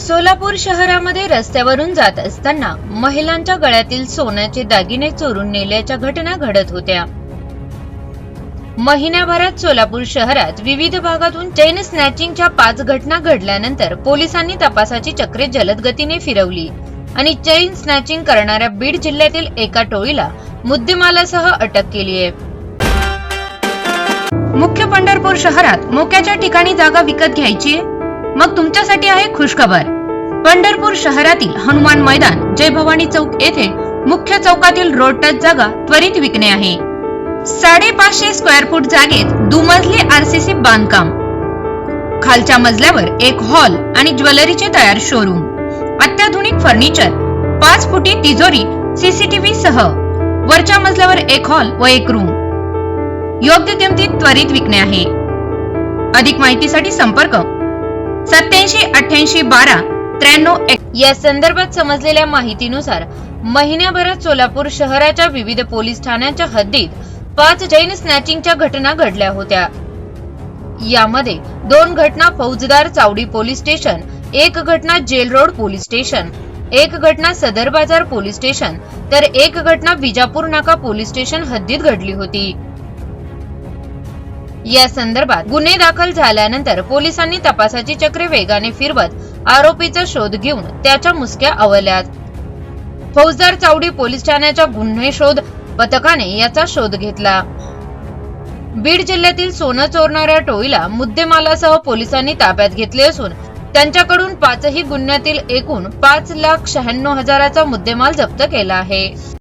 सोलापूर शहरामध्ये रस्त्यावरून जात असताना महिलांच्या गळ्यातील सोन्याचे दागिने चोरून नेल्याच्या घटना घडत होत्या महिन्याभरात सोलापूर शहरात विविध भागातून चेन स्नॅचिंगच्या पाच घटना घडल्यानंतर पोलिसांनी तपासाची चक्रे जलद गतीने फिरवली आणि चेन स्नॅचिंग करणाऱ्या बीड जिल्ह्यातील एका टोळीला मुद्देमालासह अटक केली आहे मुख्य पंढरपूर शहरात मोक्याच्या ठिकाणी जागा विकत घ्यायची आहे? मग तुमच्यासाठी आहे खुशखबर. पंढरपूर शहरातील हनुमान मैदान जय भवानी चौक येथे मुख्य चौकातील रोड टच जागा त्वरित विकणे आहे. साडेपाचशे स्क्वेअर फूट जागेत दुमजली आरसीसी बांधकाम. खालच्या मजल्यावर एक हॉल आणि ज्वेलरीचे तयार शोरूम अत्याधुनिक फर्निचर पाच फुटी तिजोरी सीसीटीव्ही सह. वरच्या मजल्यावर एक हॉल व एक रूम योग्य किमतीत त्वरित विकणे आहे. अधिक माहितीसाठी संपर्क सत्याऐंशी अठ्ठ्याऐंशी बारा त्र्याण्णव या संदर्भात समजलेल्या माहितीनुसार महिन्याभरात सोलापूर शहराच्या विविध पोलीस ठाण्यांच्या हद्दीत पाच जैन स्नॅचिंगच्या घटना घडल्या होत्या. यामध्ये दोन घटना फौजदार चावडी पोलीस स्टेशन एक घटना जेल रोड पोलीस स्टेशन एक घटना सदर बाजार पोलीस स्टेशन तर एक घटना विजापूर नाका पोलीस स्टेशन हद्दीत घडली होती. या संदर्भात गुन्हे दाखल झाल्यानंतर पोलिसांनी तपासाची चक्रे वेगाने फिरवत आरोपीचा शोध घेऊन त्याच्या मुसक्या आवल्यात फौजदार चावडी पोलीस ठाण्याच्या गुन्हे शोध पथकाने याचा शोध घेतला. बीड जिल्ह्यातील सोनं चोरणाऱ्या टोळीला मुद्देमालासह पोलिसांनी ताब्यात घेतले असून त्यांच्याकडून पाचही गुन्ह्यातील एकूण पाच लाख शहाण्णव हजाराचा मुद्देमाल जप्त केला आहे.